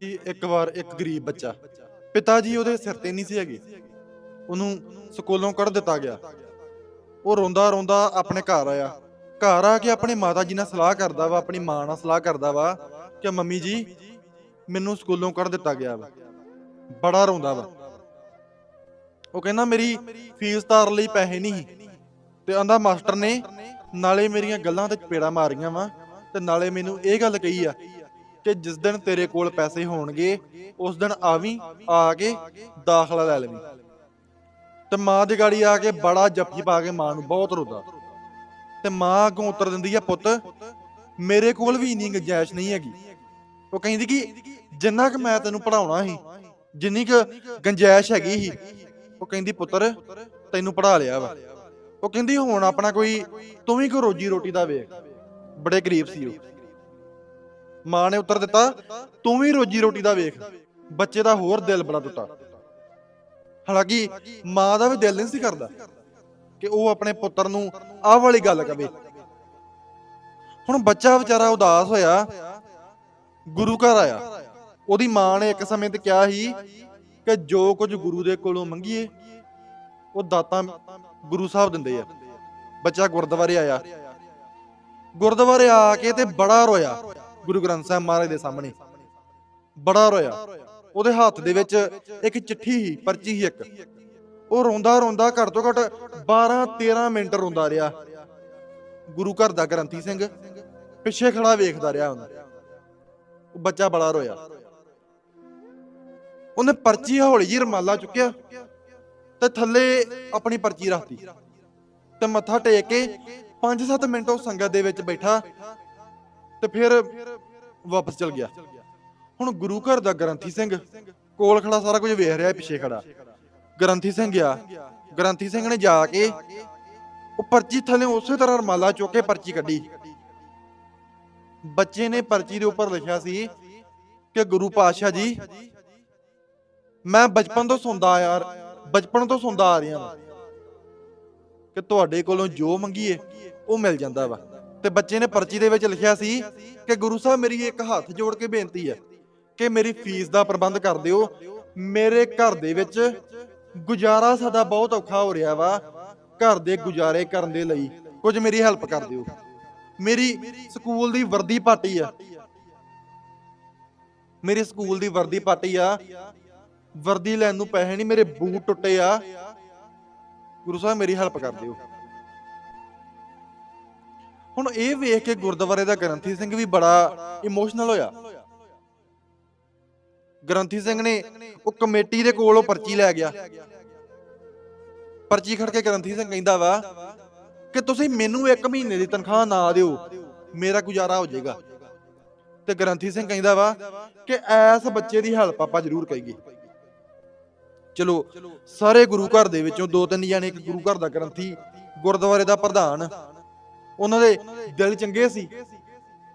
ਕਿ ਇੱਕ ਵਾਰ ਇੱਕ ਗਰੀਬ ਬੱਚਾ। ਪਿਤਾ ਜੀ ਉਹਦੇ ਸਿਰ ਤੇ ਨਹੀਂ ਸੀ ਹੈਗੇ। ਉਹਨੂੰ ਸਕੂਲੋਂ ਕੱਢ ਦਿੱਤਾ ਗਿਆ। ਉਹ ਰੋਂਦਾ ਰੋਂਦਾ ਆਪਣੇ ਘਰ ਆਇਆ। ਘਰ ਆ ਕੇ ਆਪਣੇ ਮਾਤਾ ਜੀ ਨਾਲ ਸਲਾਹ ਕਰਦਾ ਵਾ, ਆਪਣੀ ਮਾਂ ਨਾਲ ਸਲਾਹ ਕਰਦਾ ਵਾ ਕਿ ਮੰਮੀ ਜੀ, ਮੈਨੂੰ ਸਕੂਲੋਂ ਕੱਢ ਦਿੱਤਾ ਗਿਆ ਵਾ। ਬੜਾ ਰੋਂਦਾ ਵਾ। ਉਹ ਕਹਿੰਦਾ, ਮੇਰੀ ਫੀਸ ਤਾਰਨ ਲਈ ਪੈਸੇ ਨਹੀਂ ਸੀ। ਤੇ ਆਂਦਾ, ਮਾਸਟਰ ਨੇ ਨਾਲੇ ਮੇਰੀਆਂ ਗੱਲਾਂ ਤੇ ਚਪੇੜਾ ਮਾਰੀਆਂ ਵਾ ਤੇ ਨਾਲੇ ਮੈਨੂੰ ਇਹ ਗੱਲ ਕਹੀ ਆ ਕਿ ਜਿਸ ਦਿਨ ਤੇਰੇ ਕੋਲ ਪੈਸੇ ਹੋਣਗੇ, ਉਸ ਦਿਨ ਆਵੀਂ, ਆ ਕੇ ਦਾਖਲਾ ਲੈ ਲਵੀਂ। ਤੇ ਮਾਂ ਦੀ ਗਾੜੀ ਆ ਕੇ ਬੜਾ ਜੱਫੀ ਪਾ ਕੇ ਮਾਂ ਨੂੰ ਬਹੁਤ ਰੋਦਾ। ਤੇ ਮਾਂ ਅੱਗੋਂ ਉੱਤਰ ਦਿੰਦੀ ਆ, ਪੁੱਤ, ਮੇਰੇ ਕੋਲ ਵੀ ਇੰਨੀ ਗੁੰਜਾਇਸ਼ ਨਹੀਂ ਹੈਗੀ। ਉਹ ਕਹਿੰਦੀ ਕਿ ਜਿੰਨਾ ਕਿ ਮੈਂ ਤੈਨੂੰ ਪੜਾਉਣਾ ਸੀ, ਜਿੰਨੀ ਕੁ ਗੁੰਜਾਇਸ਼ ਹੈਗੀ ਸੀ, ਉਹ ਕਹਿੰਦੀ, ਪੁੱਤਰ, ਤੈਨੂੰ ਪੜਾ ਲਿਆ ਵਾ। ਉਹ ਕਹਿੰਦੀ, ਹੁਣ ਆਪਣਾ ਕੋਈ ਤੂੰ ਵੀ ਕੋਈ ਰੋਜੀ ਰੋਟੀ ਦਾ ਵੇਖ। ਬੜੇ ਗਰੀਬ ਸੀ ਉਹ। ਮਾਂ ਨੇ ਉੱਤਰ ਦਿੱਤਾ, ਤੂੰ ਵੀ ਰੋਜੀ ਰੋਟੀ ਦਾ ਵੇਖ। ਬੱਚੇ ਦਾ ਹੋਰ ਦਿਲ ਬੜਾ ਟੁੱਟਾ। ਹਾਲਾਂਕਿ ਮਾਂ ਦਾ ਵੀ ਦਿਲ ਨਹੀਂ ਸੀ ਕਰਦਾ ਕਿ ਉਹ ਆਪਣੇ ਪੁੱਤਰ ਨੂੰ ਆਹ ਵਾਲੀ ਗੱਲ ਕਵੇ। ਹੁਣ ਬੱਚਾ ਵਿਚਾਰਾ ਉਦਾਸ ਹੋਇਆ, ਗੁਰੂ ਘਰ ਆਇਆ। ਉਹਦੀ ਮਾਂ ਨੇ ਇੱਕ ਸਮੇਂ ਤੇ ਕਿਹਾ ਸੀ ਕਿ ਜੋ ਕੁਝ ਗੁਰੂ ਦੇ ਕੋਲੋਂ ਮੰਗੀਏ, ਉਹ ਦਾਤਾ ਗੁਰੂ ਸਾਹਿਬ ਦਿੰਦੇ ਆ। ਬੱਚਾ ਗੁਰਦੁਆਰੇ ਆਇਆ। ਗੁਰਦੁਆਰੇ ਆ ਕੇ ਤੇ ਬੜਾ ਰੋਇਆ। ਗੁਰੂ ਗ੍ਰੰਥ ਸਾਹਿਬ ਮਹਾਰਾਜ ਦੇ ਸਾਹਮਣੇ। ਬੜਾ ਰੋਇਆ। ਉਹਦੇ ਹੱਥ ਦੇ ਵਿੱਚ ਇੱਕ ਚਿੱਠੀ ਸੀ ਪਰਚੀ ਸੀ ਇੱਕ। ਉਹ ਰੋਂਦਾ ਰੋਂਦਾ ਘੱਟ ਤੋਂ ਘੱਟ 12 13 ਮਿੰਟ ਰੋਂਦਾ ਰਿਹਾ। ਗੁਰੂ ਘਰ ਦਾ ਗ੍ਰੰਥੀ ਸਿੰਘ ਪਿੱਛੇ ਖੜਾ ਵੇਖਦਾ ਰਿਹਾ ਉਹਨੂੰ। ਉਹ ਬੱਚਾ ਬੜਾ ਰੋਇਆ। ਉਹਨੇ ਪਰਚੀ ਹੌਲੀ ਜਿਹੀ ਰਮਾਲਾ ਚੁੱਕਿਆ ਤੇ ਥੱਲੇ ਆਪਣੀ ਪਰਚੀ ਰੱਖਤੀ ਤੇ ਮੱਥਾ ਟੇਕ ਕੇ 5-7 ਮਿੰਟ ਉਹ ਸੰਗਤ ਦੇ ਵਿੱਚ ਬੈਠਾ ਤੇ ਫਿਰ ਵਾਪਸ ਚਲ ਗਿਆ। ਹੁਣ ਗੁਰੂ ਘਰ ਦਾ ਗ੍ਰੰਥੀ ਸਿੰਘ ਕੋਲ ਖੜਾ ਸਾਰਾ ਕੁਝ ਵੇਖ ਰਿਹਾ ਪਿੱਛੇ ਖੜਾ। ਗ੍ਰੰਥੀ ਸਿੰਘ ਗਿਆ ਗ੍ਰੰਥੀ ਸਿੰਘ ਨੇ ਜਾ ਕੇ ਉਹ ਪਰਚੀ ਥੱਲੇ ਉਸੇ ਤਰ੍ਹਾਂ ਰਮਾਲਾ ਚੁੱਕ ਕੇ ਪਰਚੀ ਕੱਢੀ। ਬੱਚੇ ਨੇ ਪਰਚੀ ਦੇ ਉੱਪਰ ਲਿਖਿਆ ਸੀ ਕਿ ਗੁਰੂ ਪਾਤਸ਼ਾਹ ਜੀ, ਮੈਂ ਬਚਪਨ ਤੋਂ ਸੁਣਦਾ ਆ ਯਾਰ ਬਚਪਨ ਤੋਂ ਸੁਣਦਾ ਆ ਰਿਹਾ ਹਾਂ ਕਿ ਤੁਹਾਡੇ ਕੋਲੋਂ ਜੋ ਮੰਗੀਏ ਉਹ ਮਿਲ ਜਾਂਦਾ ਵਾ। ਤੇ ਬੱਚੇ ਨੇ ਪਰਚੀ ਦੇ ਵਿੱਚ ਲਿਖਿਆ ਸੀ ਕਿ ਗੁਰੂ ਸਾਹਿਬ ਮੇਰੀ ਇੱਕ ਹੱਥ ਜੋੜ ਕੇ ਬੇਨਤੀ ਹੈ ਕਿ ਮੇਰੀ ਫੀਸ ਦਾ ਪ੍ਰਬੰਧ ਕਰ ਦਿਓ। ਮੇਰੇ ਘਰ ਦੇ ਵਿੱਚ ਗੁਜ਼ਾਰਾ ਸਾਡਾ ਬਹੁਤ ਔਖਾ ਹੋ ਰਿਹਾ ਵਾ। ਘਰ ਦੇ ਗੁਜ਼ਾਰੇ ਕਰਨ ਦੇ ਲਈ ਕੁਝ ਮੇਰੀ ਹੈਲਪ ਕਰ ਦਿਓ। ਮੇਰੀ ਸਕੂਲ ਦੀ ਵਰਦੀ ਪਾਟੀ ਆ। ਮੇਰੀ ਸਕੂਲ ਦੀ ਵਰਦੀ ਪਾਟੀ ਆ। ਵਰਦੀ ਲੈਣ ਨੂੰ ਪੈਸੇ ਨਹੀਂ, ਮੇਰੇ ਬੂਟ ਟੁੱਟੇ ਆ। ਗੁਰੂ ਸਾਹਿਬ ਮੇਰੀ ਹੈਲਪ ਕਰ ਦਿਓ। ਹੁਣ ਇਹ ਵੇਖ ਕੇ ਗੁਰਦੁਆਰੇ ਦਾ ਗ੍ਰੰਥੀ ਸਿੰਘ ਵੀ ਬੜਾ ਇਮੋਸ਼ਨਲ ਹੋਇਆ। ਗ੍ਰੰਥੀ ਸਿੰਘ ਨੇ ਉਹ ਕਮੇਟੀ ਦੇ ਕੋਲ ਉਹ ਪਰਚੀ ਲੈ ਗਿਆ। ਪਰਚੀ ਖੜ ਕੇ ਗ੍ਰੰਥੀ ਸਿੰਘ ਕਹਿੰਦਾ ਵਾ ਕਿ ਤੁਸੀਂ ਮੈਨੂੰ 1 ਮਹੀਨੇ ਦੀ ਤਨਖਾਹ ਨਾ ਦਿਓ, ਮੇਰਾ ਗੁਜ਼ਾਰਾ ਹੋ ਜਾਏਗਾ। ਤੇ ਗ੍ਰੰਥੀ ਸਿੰਘ ਕਹਿੰਦਾ ਵਾ ਕਿ ਐਸ ਬੱਚੇ ਦੀ ਹੈਲਪ ਆਪਾਂ ਜ਼ਰੂਰ ਕਰੀਏ। ਚਲੋ, ਸਾਰੇ ਗੁਰੂ ਘਰ ਦੇ ਵਿੱਚੋਂ ਦੋ ਤਿੰਨ ਜਾਣੇ ਇੱਕ ਗੁਰੂ ਘਰ ਦਾ ਗ੍ਰੰਥੀ ਗੁਰਦੁਆਰੇ ਦਾ ਪ੍ਰਧਾਨ ਉਹਨਾਂ ਦੇ ਦਿਲ ਚੰਗੇ ਸੀ,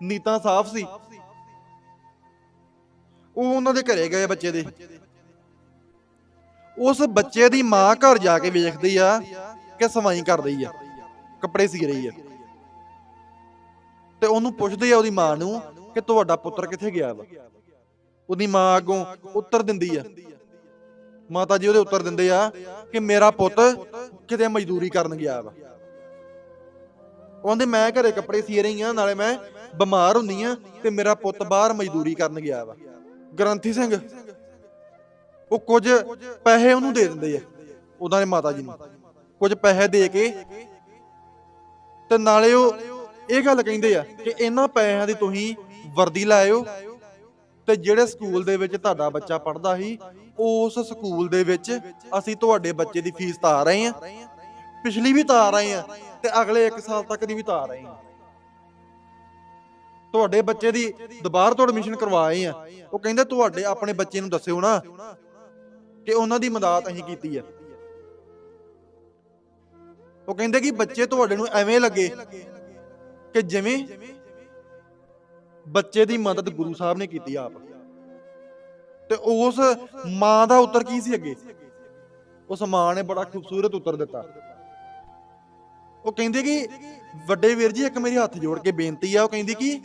ਨੀਤਾਂ ਸਾਫ਼ ਸੀ। ਉਹ ਉਹਨਾਂ ਦੇ ਘਰੇ ਗਏ ਬੱਚੇ ਦੇ। ਉਸ ਬੱਚੇ ਦੀ ਮਾਂ ਘਰ ਜਾ ਕੇ ਵੇਖਦੀ ਆ ਕਿ ਸਵਾਈ ਕਰ ਰਹੀ ਆ, ਕੱਪੜੇ ਸੀ ਰਹੀ ਆ। ਤੇ ਉਹਨੂੰ ਪੁੱਛਦੀ ਆ ਉਹਦੀ ਮਾਂ ਨੂੰ ਕਿ ਤੁਹਾਡਾ ਪੁੱਤਰ ਕਿੱਥੇ ਗਿਆ ਵਾ? ਉਹਦੀ ਮਾਂ ਅੱਗੋਂ ਉੱਤਰ ਦਿੰਦੀ ਆ। ਮਾਤਾ ਜੀ ਉਹਦੇ ਉੱਤਰ ਦਿੰਦੇ ਆ ਕਿ ਮੇਰਾ ਪੁੱਤ ਕਿਤੇ ਮਜ਼ਦੂਰੀ ਕਰਨ ਗਿਆ ਵਾ। ਕਹਿੰਦੇ ਮੈਂ ਘਰੇ ਕੱਪੜੇ ਸੀ ਰਹੀ ਆ, ਨਾਲੇ ਮੈਂ ਬਿਮਾਰ ਹੁੰਦੀ ਆ ਤੇ ਮੇਰਾ ਪੁੱਤ ਬਾਹਰ ਮਜ਼ਦੂਰੀ ਕਰਨ ਗਿਆ ਵਾ। ਗ੍ਰੰਥੀ ਸਿੰਘ, ਉਹ ਕੁਝ ਪੈਸੇ ਉਹਨੂੰ ਦੇ ਦਿੰਦੇ ਆ ਉਹਨਾਂ ਦੇ ਮਾਤਾ ਜੀ ਨੂੰ। ਕੁਝ ਪੈਸੇ ਦੇ ਕੇ ਤੇ ਨਾਲੇ ਉਹ ਇਹ ਗੱਲ ਕਹਿੰਦੇ ਆ ਕਿ ਇਹਨਾਂ ਪੈਸਿਆਂ ਦੀ ਤੁਸੀਂ ਵਰਦੀ ਲਾਇਓ ਤੇ ਜਿਹੜੇ ਸਕੂਲ ਦੇ ਵਿੱਚ ਤੁਹਾਡਾ ਬੱਚਾ ਪੜ੍ਹਦਾ ਸੀ, ਉਸ ਸਕੂਲ ਦੇ ਵਿੱਚ ਅਸੀਂ ਤੁਹਾਡੇ ਬੱਚੇ ਦੀ ਫੀਸ ਤਾਰ ਰਹੇ ਹਾਂ ਪਿਛਲੀ ਵੀ ਤਾਰ ਰਹੇ ਹਾਂ ਤੇ ਅਗਲੇ 1 ਸਾਲ ਤੱਕ ਦੀ ਵੀ ਤਾਰ ਰਹੇ ਹਾਂ। ਤੁਹਾਡੇ ਬੱਚੇ ਦੀ ਦੁਬਾਰਾ ਤੋਂ ਐਡਮਿਸ਼ਨ ਕਰਵਾਏ ਆ। ਉਹ ਕਹਿੰਦੇ ਤੁਹਾਡੇ ਆਪਣੇ ਬੱਚੇ ਨੂੰ ਦੱਸਿਓ ਨਾ ਕਿ ਉਹਨਾਂ ਦੀ ਮਦਦ ਅਸੀਂ ਕੀਤੀ ਆ। ਉਹ ਕਹਿੰਦੇ ਕਿ ਬੱਚੇ ਤੁਹਾਡੇ ਨੂੰ ਐਵੇਂ ਲੱਗੇ ਕਿ ਜਿਵੇਂ ਬੱਚੇ ਦੀ ਮਦਦ ਗੁਰੂ ਸਾਹਿਬ ਨੇ ਕੀਤੀ ਆਪ। ਤੇ ਉਸ ਮਾਂ ਦਾ ਉੱਤਰ ਕੀ ਸੀ ਅੱਗੇ? ਉਸ ਮਾਂ ਨੇ ਬੜਾ ਖੂਬਸੂਰਤ ਉੱਤਰ ਦਿੱਤਾ। ਉਹ ਕਹਿੰਦੇ ਕਿ ਵੱਡੇ ਵੀਰ ਜੀ, ਇੱਕ ਮੇਰੀ ਹੱਥ ਜੋੜ ਕੇ ਬੇਨਤੀ ਆ। ਉਹ ਕਹਿੰਦੀ ਕਿ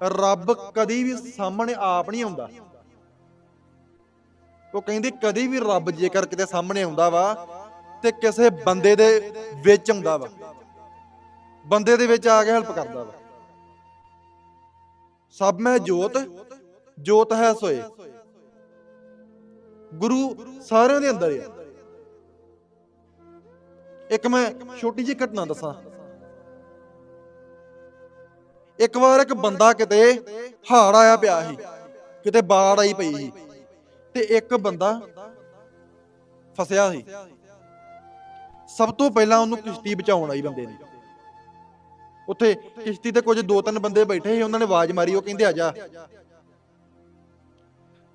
ਰੱਬ ਕਦੀ ਵੀ ਸਾਹਮਣੇ ਆਪ ਨਹੀਂ ਆਉਂਦਾ। ਉਹ ਕਹਿੰਦੀ ਕਦੀ ਵੀ ਰੱਬ ਜੇਕਰ ਕਿਤੇ ਸਾਹਮਣੇ ਆਉਂਦਾ ਵਾ ਤੇ ਕਿਸੇ ਬੰਦੇ ਦੇ ਵਿੱਚ ਆਉਂਦਾ ਵਾ। ਬੰਦੇ ਦੇ ਵਿੱਚ ਆ ਕੇ ਹੈਲਪ ਕਰਦਾ ਵਾ। ਸਭ ਮੈਂ ਜੋਤ ਜੋਤ ਹੈ ਸੋਏ। ਗੁਰੂ ਸਾਰਿਆਂ ਦੇ ਅੰਦਰ ਆ। ਇੱਕ ਮੈਂ ਛੋਟੀ ਜਿਹੀ ਘਟਨਾ ਦੱਸਾਂ। ਇੱਕ ਵਾਰ ਇੱਕ ਬੰਦਾ ਕਿਤੇ ਹਾੜ ਆਇਆ ਪਿਆ ਸੀ, ਕਿਤੇ ਬਾੜ ਆਈ ਪਈ ਸੀ ਤੇ ਇੱਕ ਬੰਦਾ ਫਸਿਆ ਸੀ। ਸਭ ਤੋਂ ਪਹਿਲਾਂ ਉਹਨੂੰ ਕਿਸ਼ਤੀ ਬਚਾਉਣ ਆਈ ਬੰਦੇ ਨੇ। ਉੱਥੇ ਕਿਸ਼ਤੀ ਤੇ ਕੁਝ ਦੋ ਤਿੰਨ ਬੰਦੇ ਬੈਠੇ ਸੀ, ਉਹਨਾਂ ਨੇ ਆਵਾਜ਼ ਮਾਰੀ, ਉਹ ਕਹਿੰਦੇ, ਆ ਜਾ।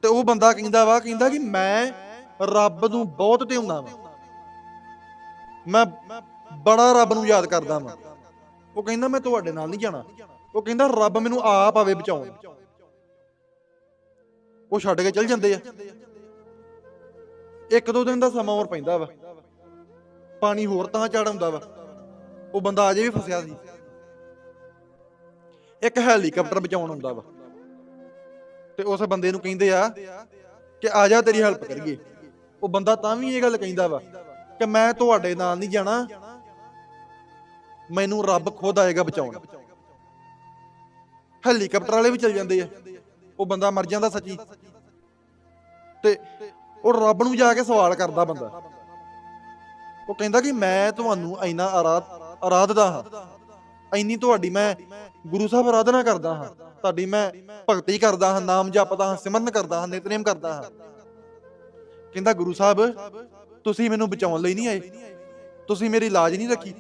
ਤੇ ਉਹ ਬੰਦਾ ਕਹਿੰਦਾ ਵਾ, ਕਹਿੰਦਾ ਕਿ ਮੈਂ ਰੱਬ ਨੂੰ ਬਹੁਤ ਧਿਆਉਂਦਾ ਵਾਂ। ਮੈਂ ਬੜਾ ਰੱਬ ਨੂੰ ਯਾਦ ਕਰਦਾ ਵਾਂ। ਉਹ ਕਹਿੰਦਾ, ਮੈਂ ਤੁਹਾਡੇ ਨਾਲ ਨਹੀਂ ਜਾਣਾ। ਉਹ ਕਹਿੰਦਾ, ਰੱਬ ਮੈਨੂੰ ਆਪ ਆਵੇ ਬਚਾਉਣ। ਉਹ ਛੱਡ ਕੇ ਚਲ ਜਾਂਦੇ ਆ। ਇੱਕ ਦੋ ਦਿਨ ਦਾ ਸਮਾਂ ਹੋਰ ਪੈਂਦਾ ਵਾ। ਪਾਣੀ ਹੋਰ ਤਾਂ ਚੜ ਆਉਂਦਾ ਵਾ। ਉਹ ਬੰਦਾ ਅਜੇ ਵੀ ਫਸਿਆ ਸੀ। ਇੱਕ ਹੈਲੀਕਾਪਟਰ ਬਚਾਉਣ ਆਉਂਦਾ ਵਾ। ਤੇ ਉਸ ਬੰਦੇ ਨੂੰ ਕਹਿੰਦੇ ਆ ਕਿ ਆ ਜਾ ਤੇਰੀ ਹੈਲਪ ਕਰੀਏ। ਉਹ ਬੰਦਾ ਤਾਂ ਵੀ ਇਹ ਗੱਲ ਕਹਿੰਦਾ ਵਾ ਕਿ ਮੈਂ ਤੁਹਾਡੇ ਨਾਲ ਨਹੀਂ ਜਾਣਾ। ਮੈਨੂੰ ਰੱਬ ਖੁਦ ਆਏਗਾ ਬਚਾਉਣ। ਹੈਲੀਕਾਪਟਰ ਵਾਲੇ ਵੀ ਚਲ ਜਾਂਦੇ ਆ। ਉਹ ਬੰਦਾ ਮਰ ਜਾਂਦਾ ਸੱਚੀ। ਤੇ ਉਹ ਰੱਬ ਨੂੰ ਜਾ ਕੇ ਸਵਾਲ ਕਰਦਾ ਬੰਦਾ। ਉਹ ਕਹਿੰਦਾ ਕਿ ਮੈਂ ਤੁਹਾਨੂੰ ਇੰਨਾ ਆਰਾਧ ਆਰਾਧਦਾ ਹਾਂ। ਇੰਨੀ ਤੁਹਾਡੀ ਮੈਂ ਗੁਰੂ ਸਾਹਿਬ ਆਰਾਧਨਾ ਕਰਦਾ ਹਾਂ। ਤੁਹਾਡੀ ਮੈਂ ਭਗਤੀ ਕਰਦਾ ਹਾਂ। ਨਾਮ ਜਪਦਾ ਹਾਂ। ਸਿਮਰਨ ਕਰਦਾ ਹਾਂ। ਨਿਤਨੇਮ ਕਰਦਾ ਹਾਂ। ਕਹਿੰਦਾ ਗੁਰੂ ਸਾਹਿਬ ਤੁਸੀਂ ਮੈਨੂੰ ਬਚਾਉਣ ਲਈ ਨਹੀਂ ਆਏ। ਤੁਸੀਂ ਮੇਰੀ ਲਾਜ ਨਹੀਂ ਰੱਖੀ।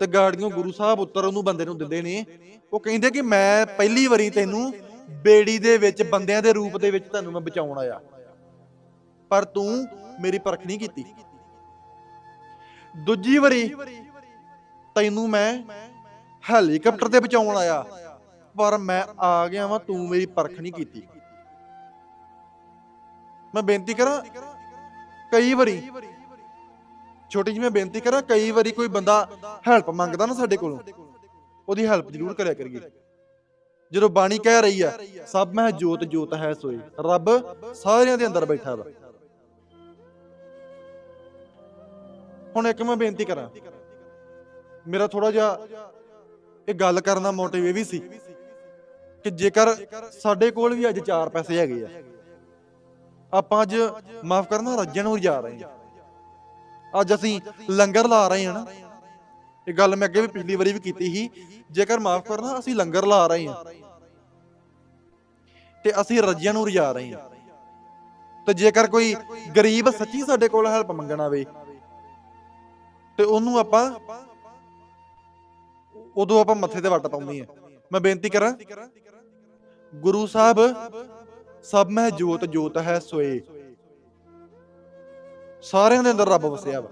ਤੇ ਗਾੜੀਆਂ ਗੁਰੂ ਸਾਹਿਬ ਉੱਤਰ ਉਹਨੂੰ ਬੰਦੇ ਨੂੰ ਦਿੰਦੇ ਨੇ। ਉਹ ਕਹਿੰਦੇ ਕਿ ਮੈਂ ਪਹਿਲੀ ਵਾਰੀ ਤੈਨੂੰ ਬੇੜੀ ਦੇ ਵਿੱਚ, ਬੰਦਿਆਂ ਦੇ ਰੂਪ ਦੇ ਵਿੱਚ ਤੁਹਾਨੂੰ ਮੈਂ ਬਚਾਉਣ ਆਇਆ। ਪਰ ਤੂੰ ਮੇਰੀ ਪਰਖ ਨਹੀਂ ਕੀਤੀ। ਦੂਜੀ ਵਾਰੀ ਤੈਨੂੰ ਮੈਂ ਹੈਲੀਕਾਪਟਰ ਤੇ ਬਚਾਉਣ ਆਇਆ। ਪਰ ਮੈਂ ਆ ਗਿਆ ਵਾਂ, ਤੂੰ ਮੇਰੀ ਪਰਖ ਨਹੀਂ ਕੀਤੀ। ਮੈਂ ਬੇਨਤੀ ਕਰਾਂ, ਕਈ ਵਾਰੀ, ਛੋਟੀ ਜਿਹੀ ਮੈਂ ਬੇਨਤੀ ਕਰਾਂ, ਕਈ ਵਾਰੀ ਕੋਈ ਬੰਦਾ ਹੈਲਪ ਮੰਗਦਾ ਨਾ ਸਾਡੇ ਕੋਲੋਂ, ਉਹਦੀ ਹੈਲਪ ਜ਼ਰੂਰ ਕਰਿਆ ਕਰੀਏ। ਜਦੋਂ ਬਾਣੀ ਕਹਿ ਰਹੀ ਆ, ਸਭ ਮੈਂ ਜੋਤ ਜੋਤ ਹੈ ਸੋਈ ਰੱਬ ਸਾਰਿਆਂ ਦੇ ਅੰਦਰ ਬੈਠਾ ਵਾ। ਹੁਣ ਇੱਕ ਮੈਂ ਬੇਨਤੀ ਕਰਾਂ, ਮੇਰਾ ਥੋੜਾ ਜਿਹਾ ਇਹ ਗੱਲ ਕਰਨ ਦਾ ਮੋਟਿਵ ਇਹ ਵੀ ਸੀ ਕਿ ਜੇਕਰ ਸਾਡੇ ਕੋਲ ਵੀ ਅੱਜ 4 ਪੈਸੇ ਹੈਗੇ ਆ ਆਪਾਂ ਅੱਜ ਮਾਫ ਕਰਨਾ, ਰੱਜਣ ਨੂੰ ਜਾ ਰਹੇ ਹਾਂ। ਅੱਜ ਅਸੀਂ ਲੰਗਰ ਲਾ ਰਹੇ ਹਾਂ ਨਾ। ਇਹ ਗੱਲ ਮੈਂ ਅੱਗੇ ਵੀ ਪਿਛਲੀ ਵਾਰੀ ਵੀ ਕੀਤੀ ਸੀ, ਜੇਕਰ ਮਾਫ ਕਰਨਾ, ਅਸੀਂ ਲੰਗਰ ਲਾ ਰਹੇ ਹਾਂ। ਤੇ ਅਸੀਂ ਰੱਜਿਆਂ ਨੂੰ ਰਜਾ ਰਹੇ ਹਾਂ। ਤੇ ਜੇਕਰ ਕੋਈ ਗਰੀਬ ਸੱਚੀ ਸਾਡੇ ਕੋਲ ਹੈਲਪ ਮੰਗਣ ਆਵੇ, ਤੇ ਉਹਨੂੰ ਆਪਾਂ, ਉਦੋਂ ਆਪਾਂ ਮੱਥੇ ਤੇ ਵੱਟ ਪਾਉਂਦੇ ਆ ਮੈਂ ਬੇਨਤੀ ਕਰਾਂ, ਗੁਰੂ ਸਾਹਿਬ ਸਭ ਮੈਂ ਜੋਤ ਜੋਤ ਹੈ ਸੋਏ। ਸਾਰਿਆਂ ਦੇ ਅੰਦਰ ਰੱਬ ਵਸਿਆ ਵਾ।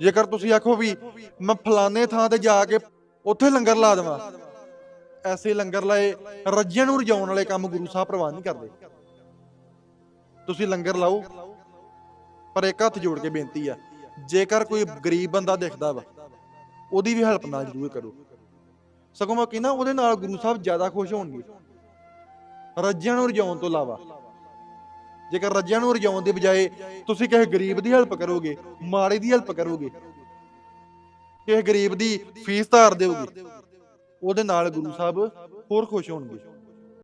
ਜੇਕਰ ਤੁਸੀਂ ਆਖੋ ਵੀ ਮੈਂ ਫਲਾਣੇ ਥਾਂ ਤੇ ਜਾ ਕੇ ਉੱਥੇ ਲੰਗਰ ਲਾ ਦੇਵਾਂ, ਐਸੇ ਲੰਗਰ ਲਾਏ ਰੱਜਿਆਂ ਨੂੰ ਰਜਾਉਣ ਵਾਲੇ ਕੰਮ ਗੁਰੂ ਸਾਹਿਬ ਪ੍ਰਵਾਨ ਨਹੀਂ ਕਰਦੇ। ਤੁਸੀਂ ਲੰਗਰ ਲਾਓ, ਪਰ ਇੱਕ ਹੱਥ ਜੋੜ ਕੇ ਬੇਨਤੀ ਆ, ਜੇਕਰ ਕੋਈ ਗਰੀਬ ਬੰਦਾ ਦਿਖਦਾ ਵਾ, ਉਹਦੀ ਵੀ ਹੈਲਪ ਨਾਲ ਜ਼ਰੂਰ ਕਰੋ। ਸਗੋਂ ਮੈਂ ਕਹਿੰਦਾ ਉਹਦੇ ਨਾਲ ਗੁਰੂ ਸਾਹਿਬ ਜ਼ਿਆਦਾ ਖੁਸ਼ ਹੋਣਗੇ। ਰੱਜਿਆਂ ਨੂੰ ਰਜਾਉਣ ਤੋਂ ਇਲਾਵਾ। ਜੇਕਰ ਰੱਜਿਆਂ ਨੂੰ ਰਜਾਉਣ ਦੀ ਬਜਾਏ ਤੁਸੀਂ ਕਿਸੇ ਗਰੀਬ ਦੀ ਹੈਲਪ ਕਰੋਗੇ, ਮਾੜੇ ਦੀ ਹੈਲਪ ਕਰੋਗੇ, ਕਿਸੇ ਗਰੀਬ ਦੀ ਫੀਸ ਧਾਰ ਦਿਓਗੇ, ਉਹਦੇ ਨਾਲ ਗੁਰੂ ਸਾਹਿਬ ਹੋਰ ਖੁਸ਼ ਹੋਣਗੇ।